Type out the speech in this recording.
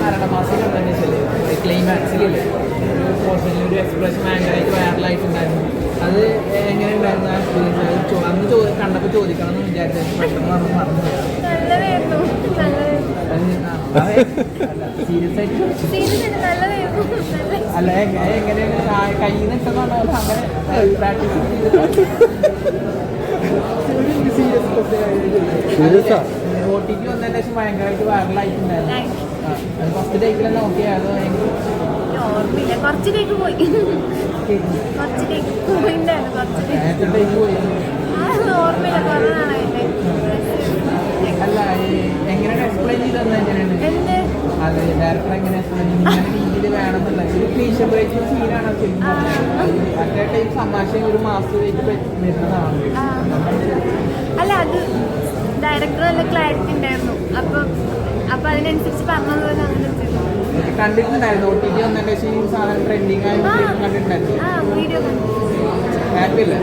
മരണമാസം കണ്ടതിന് വെച്ചാൽ ക്ലൈമാക്സിലില്ലേ ഒരു പോർഷനിൽ ഒരു എക്സ്പ്രഷൻ ഭയങ്കരമായിട്ട് വൈറലായിട്ടുണ്ടായിരുന്നു അത് എങ്ങനെ ഉണ്ടായിരുന്നു ആ എക്സ്പീരിയൻസ് അത് അന്ന് ചോ കണ്ടപ്പോൾ ചോദിക്കണം എന്ന് വിചാരിച്ചു പെട്ടെന്ന് പറഞ്ഞു മറന്നു സീരിയസ് ആയിട്ട് അല്ല എങ്ങ- എങ്ങനെയാണ് കയ്യിൽ നിന്ന് അതോ. അങ്ങനെ പ്രാക്ടീസ് ചെയ്തിട്ടുണ്ട്? ഒ ടി പി വന്നതിന് ശേഷം ഭയങ്കരമായിട്ട് വൈറലായിട്ടുണ്ടായിരുന്നു ഫസ്റ്റ് ഡേക്കിൽ നോക്കിയാൽ അതോ ഓർമ്മയില്ല. കുറച്ച് ടേക്ക് പോയി. കുറച്ച് ടേക്ക് പോയിണ്ടായിരുന്നു കുറച്ച് ടേക്ക് പോയി. ഓർമ്മയില്ല. കുറേ നാളായില്ലേ. അല്ല എങ്ങനെയാണ് എക്സ്പ്ലെയിൻ ചെയ്ത് തന്നെ എങ്ങനെയാണ്? അതെ ഡയറക്ടർ എങ്ങനെ എക്സ്പ്ലെയിൻ ഇങ്ങനെ രീതിയിൽ വേണമെന്നുള്ള ഒരു ക്ലീഷ ബ്രേക്കിംഗ് സീനാണ് മറ്റേ ടൈം സംഭാഷണം ഒരു മാസത്തിലേക്ക് വരുന്നതാണ് ആ. അല്ല അത് ഡയറക്ടർ നല്ല ക്ലാരിറ്റി ഉണ്ടായിരുന്നു. അപ്പം അപ്പൊ അതിനനുസരിച്ച് പറഞ്ഞതുപോലെ അങ്ങനെ. കണ്ടിട്ടുണ്ടായിരുന്നു. ഒ ടി ടി വന്നതിന്റെ ശേഷം ഈ സാധനം ട്രെൻഡിങ് ആയി ആ. കണ്ടിട്ടുണ്ടായിരുന്നു. വീഡിയോ കണ്ടു. ഹാപ്പി അല്ലേ?